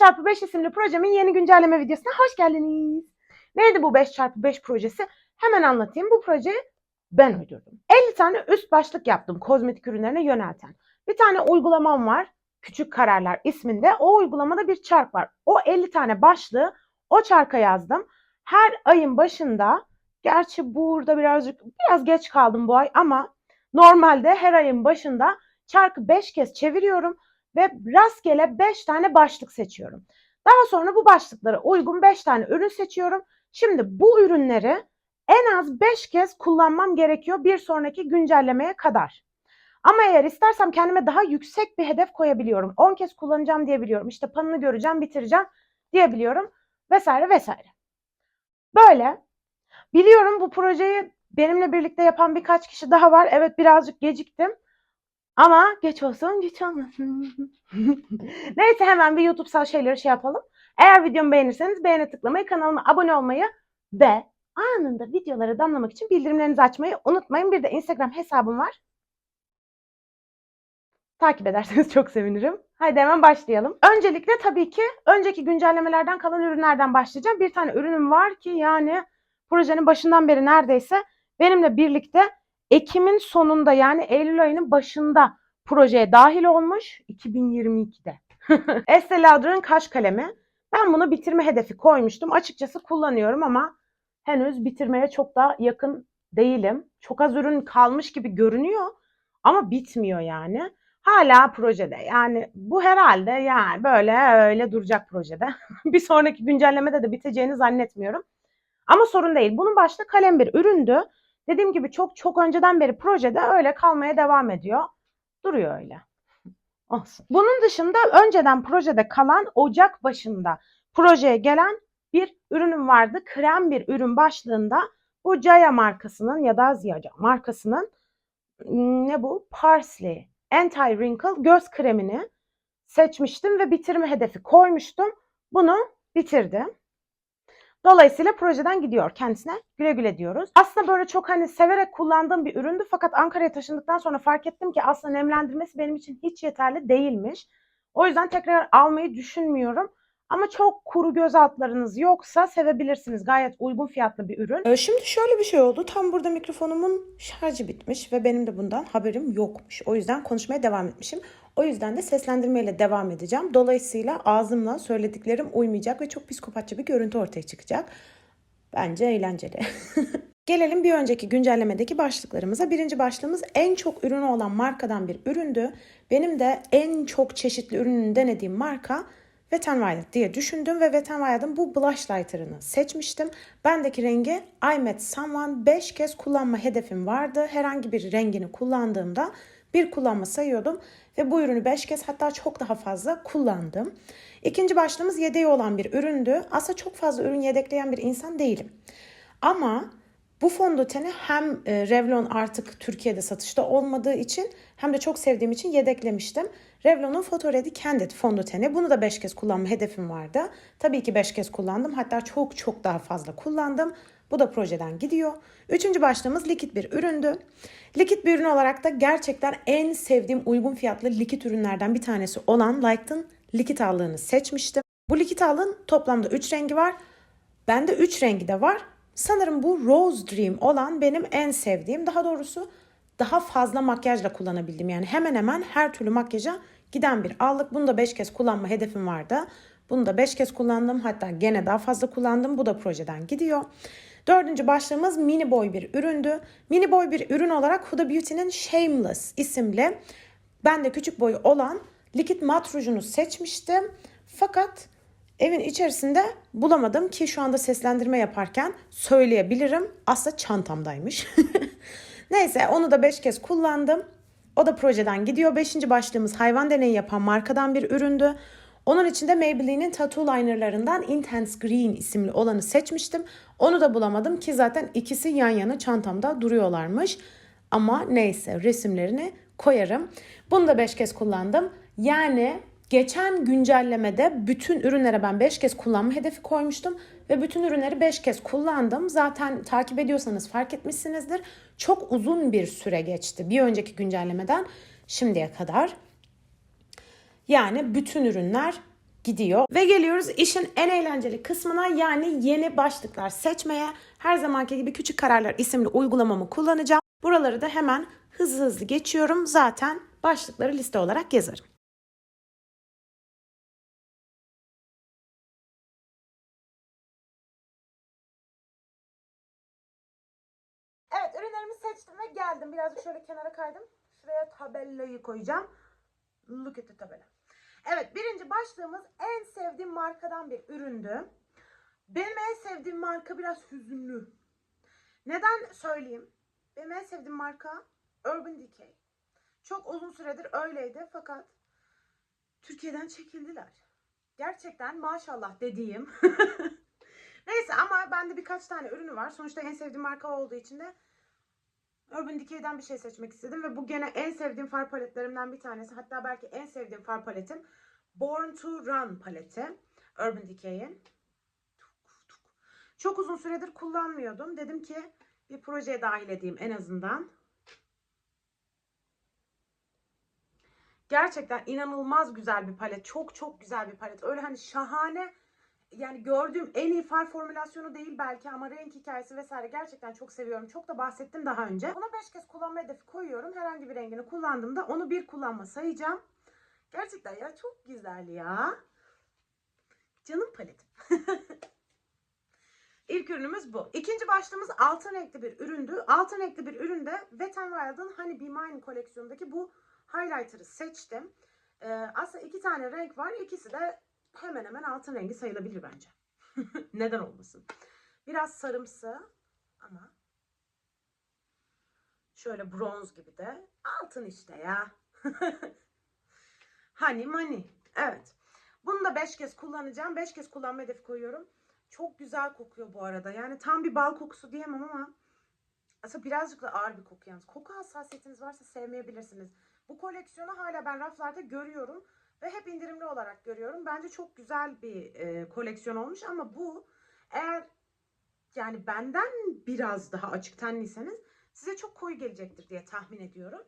5x5 isimli projemin yeni güncelleme videosuna hoş geldiniz. Neydi bu 5x5 projesi? Hemen anlatayım. Bu projeyi ben uydurdum. 50 tane üst başlık yaptım kozmetik ürünlerine yönelten. Bir tane uygulamam var. Küçük Kararlar isminde. O uygulamada bir çark var. O 50 tane başlığı o çarka yazdım. Her ayın başında gerçi burada birazcık biraz geç kaldım bu ay ama normalde her ayın başında çarkı 5 kez çeviriyorum ve rastgele 5 tane başlık seçiyorum. Daha sonra bu başlıklara uygun 5 tane ürün seçiyorum. Şimdi bu ürünleri en az 5 kez kullanmam gerekiyor bir sonraki güncellemeye kadar. Ama eğer istersem kendime daha yüksek bir hedef koyabiliyorum. 10 kez kullanacağım diyebiliyorum. İşte panını göreceğim, bitireceğim diyebiliyorum vesaire vesaire. Böyle. Biliyorum bu projeyi benimle birlikte yapan birkaç kişi daha var. Evet birazcık geciktim. Ama geç olsun geç olmasın. Neyse hemen bir YouTube'sal şeyleri şey yapalım. Eğer videomu beğenirseniz beğene tıklamayı, kanalıma abone olmayı ve anında videoları damlamak için bildirimlerinizi açmayı unutmayın. Bir de Instagram hesabım var. Takip ederseniz çok sevinirim. Haydi hemen başlayalım. Öncelikle tabii ki önceki güncellemelerden kalan ürünlerden başlayacağım. Bir tane ürünüm var ki yani projenin başından beri neredeyse benimle birlikte Ekim'in sonunda yani Eylül ayının başında projeye dahil olmuş 2022'de. Estee Lauder'ın kaş kalemi. Ben bunu bitirme hedefi koymuştum. Açıkçası kullanıyorum ama henüz bitirmeye çok da yakın değilim. Çok az ürün kalmış gibi görünüyor ama bitmiyor yani. Hala projede yani bu herhalde yani böyle öyle duracak projede. bir sonraki güncellemede de biteceğini zannetmiyorum. Ama sorun değil. Bunun başta kalem bir üründü. Dediğim gibi çok çok önceden beri projede öyle kalmaya devam ediyor. Duruyor öyle. Olsun. Bunun dışında önceden projede kalan Ocak başında projeye gelen bir ürünüm vardı. Krem bir ürün başlığında bu Jaya markasının ya da Ziyaca markasının ne bu? Parsley Anti Wrinkle göz kremini seçmiştim ve bitirme hedefi koymuştum. Bunu bitirdim. Dolayısıyla projeden gidiyor. Kendisine güle güle diyoruz. Aslında böyle çok hani severek kullandığım bir üründü. Fakat Ankara'ya taşındıktan sonra fark ettim ki aslında nemlendirmesi benim için hiç yeterli değilmiş. O yüzden tekrar almayı düşünmüyorum. Ama çok kuru göz altlarınız yoksa sevebilirsiniz. Gayet uygun fiyatlı bir ürün. Ee, Şimdi şöyle bir şey oldu. Tam burada mikrofonumun şarjı bitmiş ve benim de bundan haberim yokmuş. O yüzden konuşmaya devam etmişim. O yüzden de seslendirmeyle devam edeceğim. Dolayısıyla ağzımla söylediklerim uymayacak ve çok psikopatça bir görüntü ortaya çıkacak. Bence eğlenceli. Gelelim bir önceki güncellemedeki başlıklarımıza. Birinci başlığımız en çok ürünü olan markadan bir üründü. Benim de en çok çeşitli ürününü denediğim marka Wet n Wild diye düşündüm ve Wet n Wild'ın bu blush lighter'ını seçmiştim. Bendeki rengi I Met Someone 5 kez kullanma hedefim vardı. Herhangi bir rengini kullandığımda bir kullanma sayıyordum ve bu ürünü 5 kez hatta çok daha fazla kullandım. İkinci başlığımız yedeği olan bir üründü. Aslında çok fazla ürün yedekleyen bir insan değilim. Ama bu fondöteni hem e, Revlon artık Türkiye'de satışta olmadığı için hem de çok sevdiğim için yedeklemiştim. Revlon'un Photo Ready Candid fondöteni. Bunu da 5 kez kullanma hedefim vardı. Tabii ki 5 kez kullandım. Hatta çok çok daha fazla kullandım. Bu da projeden gidiyor. Üçüncü başlığımız likit bir üründü. Likit bir ürün olarak da gerçekten en sevdiğim uygun fiyatlı likit ürünlerden bir tanesi olan Light'ın likit allığını seçmiştim. Bu likit allığın toplamda 3 rengi var. Bende 3 rengi de var. Sanırım bu Rose Dream olan benim en sevdiğim. Daha doğrusu daha fazla makyajla kullanabildim. Yani hemen hemen her türlü makyaja giden bir allık. Bunu da 5 kez kullanma hedefim vardı. Bunu da 5 kez kullandım. Hatta gene daha fazla kullandım. Bu da projeden gidiyor. Dördüncü başlığımız mini boy bir üründü. Mini boy bir ürün olarak Huda Beauty'nin Shameless isimli ben de küçük boyu olan likit mat rujunu seçmiştim. Fakat evin içerisinde bulamadım ki şu anda seslendirme yaparken söyleyebilirim. Aslında çantamdaymış. Neyse onu da 5 kez kullandım. O da projeden gidiyor. Beşinci başlığımız hayvan deneyi yapan markadan bir üründü. Onun için de Maybelline'in Tattoo Liner'larından Intense Green isimli olanı seçmiştim. Onu da bulamadım ki zaten ikisi yan yana çantamda duruyorlarmış. Ama neyse resimlerini koyarım. Bunu da 5 kez kullandım. Yani geçen güncellemede bütün ürünlere ben 5 kez kullanma hedefi koymuştum. Ve bütün ürünleri 5 kez kullandım. Zaten takip ediyorsanız fark etmişsinizdir. Çok uzun bir süre geçti bir önceki güncellemeden şimdiye kadar. Yani bütün ürünler gidiyor. Ve geliyoruz işin en eğlenceli kısmına yani yeni başlıklar seçmeye. Her zamanki gibi Küçük Kararlar isimli uygulamamı kullanacağım. Buraları da hemen hızlı hızlı geçiyorum. Zaten başlıkları liste olarak yazarım. Evet ürünlerimi seçtim ve geldim. Birazcık şöyle kenara kaydım. Şuraya tabelayı koyacağım. Look at the tabela. Evet birinci başlığımız en sevdiğim markadan bir üründü. Benim en sevdiğim marka biraz hüzünlü. Neden söyleyeyim? Benim en sevdiğim marka Urban Decay. Çok uzun süredir öyleydi fakat Türkiye'den çekildiler. Gerçekten maşallah dediğim. Neyse ama bende birkaç tane ürünü var. Sonuçta en sevdiğim marka olduğu için de Urban Decay'den bir şey seçmek istedim ve bu gene en sevdiğim far paletlerimden bir tanesi. Hatta belki en sevdiğim far paletim Born to Run paleti. Urban Decay'in. Çok uzun süredir kullanmıyordum. Dedim ki bir projeye dahil edeyim en azından. Gerçekten inanılmaz güzel bir palet. Çok çok güzel bir palet. Öyle hani şahane yani gördüğüm en iyi far formülasyonu değil belki ama renk hikayesi vesaire gerçekten çok seviyorum. Çok da bahsettim daha önce. Buna 5 kez kullanma hedefi koyuyorum. Herhangi bir rengini kullandığımda onu bir kullanma sayacağım. Gerçekten ya çok güzel ya. Canım paletim. İlk ürünümüz bu. İkinci başlığımız altın renkli bir üründü. Altın renkli bir üründe Wet n Wild'ın Honey Be Mine koleksiyondaki bu highlighter'ı seçtim. Ee, aslında iki tane renk var. İkisi de hemen hemen altın rengi sayılabilir bence. Neden olmasın? Biraz sarımsı ama şöyle bronz gibi de altın işte ya. Honey money. Evet. Bunu da 5 kez kullanacağım. 5 kez kullanma hedefi koyuyorum. Çok güzel kokuyor bu arada. Yani tam bir bal kokusu diyemem ama aslında birazcık da ağır bir koku yalnız. Koku hassasiyetiniz varsa sevmeyebilirsiniz. Bu koleksiyonu hala ben raflarda görüyorum ve hep indirimli olarak görüyorum. Bence çok güzel bir e, koleksiyon olmuş ama bu eğer yani benden biraz daha açık tenliyseniz size çok koyu gelecektir diye tahmin ediyorum.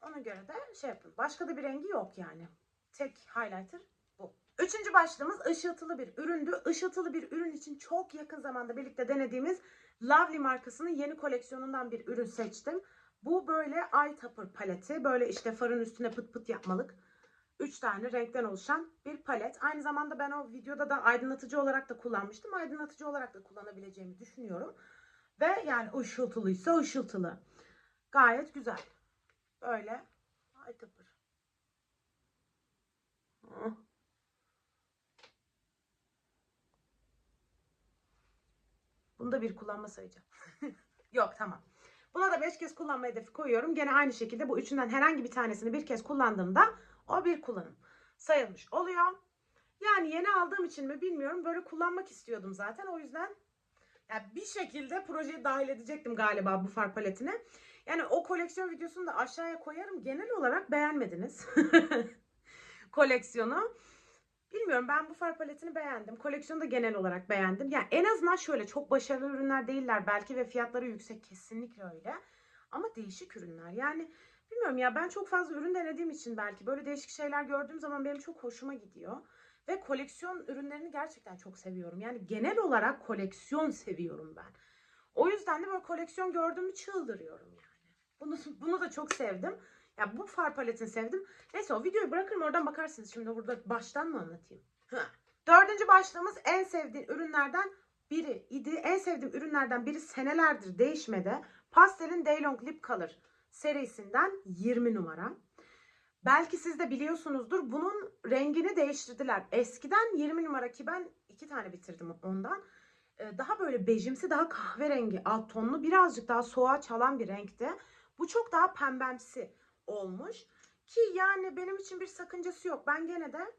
Ona göre de şey yapın. Başka da bir rengi yok yani. Tek highlighter bu. Üçüncü başlığımız ışıltılı bir üründü. Işıltılı bir ürün için çok yakın zamanda birlikte denediğimiz Lovely markasının yeni koleksiyonundan bir ürün seçtim. Bu böyle eye topper paleti. Böyle işte farın üstüne pıt pıt yapmalık. 3 tane renkten oluşan bir palet. Aynı zamanda ben o videoda da aydınlatıcı olarak da kullanmıştım. Aydınlatıcı olarak da kullanabileceğimi düşünüyorum. Ve yani ışıltılıysa ışıltılı. Gayet güzel. Böyle. Ay tıpır. Bunu da bir kullanma sayacağım. Yok tamam. Buna da 5 kez kullanma hedefi koyuyorum. Gene aynı şekilde bu üçünden herhangi bir tanesini bir kez kullandığımda o bir kullanım sayılmış oluyor. Yani yeni aldığım için mi bilmiyorum. Böyle kullanmak istiyordum zaten. O yüzden yani bir şekilde projeye dahil edecektim galiba bu far paletine. Yani o koleksiyon videosunu da aşağıya koyarım. Genel olarak beğenmediniz koleksiyonu. Bilmiyorum ben bu far paletini beğendim. Koleksiyonu da genel olarak beğendim. Yani en azından şöyle çok başarılı ürünler değiller belki ve fiyatları yüksek kesinlikle öyle. Ama değişik ürünler. Yani bilmiyorum ya ben çok fazla ürün denediğim için belki böyle değişik şeyler gördüğüm zaman benim çok hoşuma gidiyor. Ve koleksiyon ürünlerini gerçekten çok seviyorum. Yani genel olarak koleksiyon seviyorum ben. O yüzden de böyle koleksiyon gördüğümü çıldırıyorum yani. Bunu, bunu da çok sevdim. Ya bu far paletini sevdim. Neyse o videoyu bırakırım oradan bakarsınız. Şimdi burada baştan mı anlatayım? Dördüncü başlığımız en sevdiğin ürünlerden biri idi. En sevdiğim ürünlerden biri senelerdir değişmedi. Pastel'in Daylong Lip Color serisinden 20 numara. Belki siz de biliyorsunuzdur. Bunun rengini değiştirdiler. Eskiden 20 numara ki ben iki tane bitirdim ondan. Ee, Daha böyle bejimsi, daha kahverengi alt tonlu, birazcık daha soğuğa çalan bir renkti. Bu çok daha pembemsi olmuş. Ki yani benim için bir sakıncası yok. Ben gene de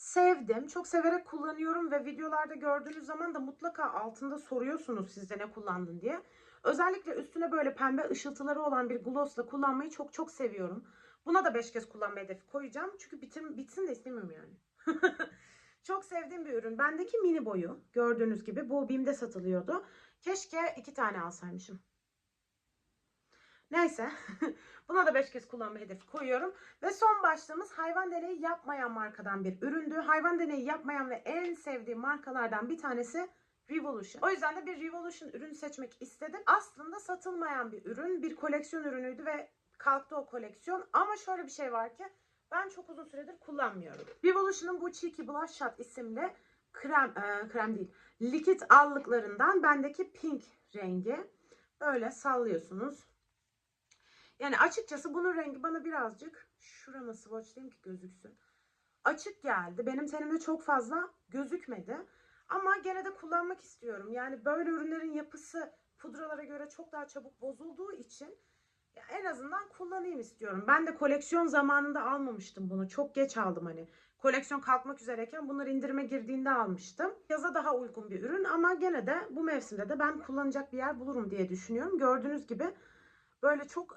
sevdim. Çok severek kullanıyorum ve videolarda gördüğünüz zaman da mutlaka altında soruyorsunuz sizde ne kullandın diye. Özellikle üstüne böyle pembe ışıltıları olan bir glossla kullanmayı çok çok seviyorum. Buna da 5 kez kullanma hedefi koyacağım. Çünkü bitir, bitsin de istemiyorum yani. çok sevdiğim bir ürün. Bendeki mini boyu gördüğünüz gibi bu BİM'de satılıyordu. Keşke iki tane alsaymışım. Neyse. Buna da 5 kez kullanma hedefi koyuyorum. Ve son başlığımız hayvan deneyi yapmayan markadan bir üründü. Hayvan deneyi yapmayan ve en sevdiğim markalardan bir tanesi Revolution. O yüzden de bir Revolution ürün seçmek istedim. Aslında satılmayan bir ürün, bir koleksiyon ürünüydü ve kalktı o koleksiyon. Ama şöyle bir şey var ki ben çok uzun süredir kullanmıyorum. Revolution'ın bu Cheeky Blush Shot isimli krem, e, krem değil, likit allıklarından bendeki pink rengi. Böyle sallıyorsunuz. Yani açıkçası bunun rengi bana birazcık şurama swatchlayayım ki gözüksün. Açık geldi. Benim tenimde çok fazla gözükmedi. Ama gene de kullanmak istiyorum. Yani böyle ürünlerin yapısı pudralara göre çok daha çabuk bozulduğu için ya en azından kullanayım istiyorum. Ben de koleksiyon zamanında almamıştım bunu. Çok geç aldım hani. Koleksiyon kalkmak üzereyken bunlar indirime girdiğinde almıştım. Yaza daha uygun bir ürün ama gene de bu mevsimde de ben kullanacak bir yer bulurum diye düşünüyorum. Gördüğünüz gibi böyle çok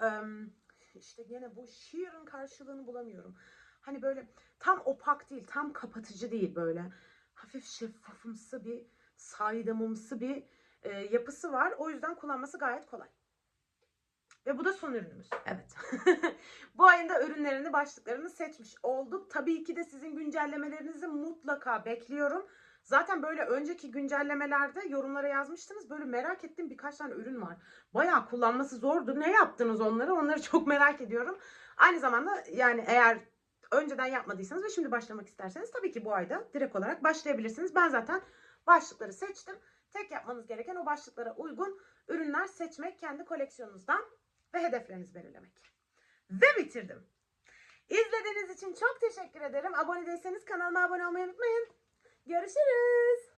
işte gene bu sheer'ın karşılığını bulamıyorum. Hani böyle tam opak değil, tam kapatıcı değil böyle. Hafif şeffafımsı bir, saydamımsı bir e, yapısı var. O yüzden kullanması gayet kolay. Ve bu da son ürünümüz. Evet. bu ayın da ürünlerini, başlıklarını seçmiş olduk. Tabii ki de sizin güncellemelerinizi mutlaka bekliyorum. Zaten böyle önceki güncellemelerde yorumlara yazmıştınız. Böyle merak ettiğim birkaç tane ürün var. Bayağı kullanması zordu. Ne yaptınız onları? Onları çok merak ediyorum. Aynı zamanda yani eğer önceden yapmadıysanız ve şimdi başlamak isterseniz tabii ki bu ayda direkt olarak başlayabilirsiniz. Ben zaten başlıkları seçtim. Tek yapmanız gereken o başlıklara uygun ürünler seçmek kendi koleksiyonunuzdan ve hedeflerinizi belirlemek. Ve bitirdim. İzlediğiniz için çok teşekkür ederim. Abone değilseniz kanalıma abone olmayı unutmayın. Görüşürüz.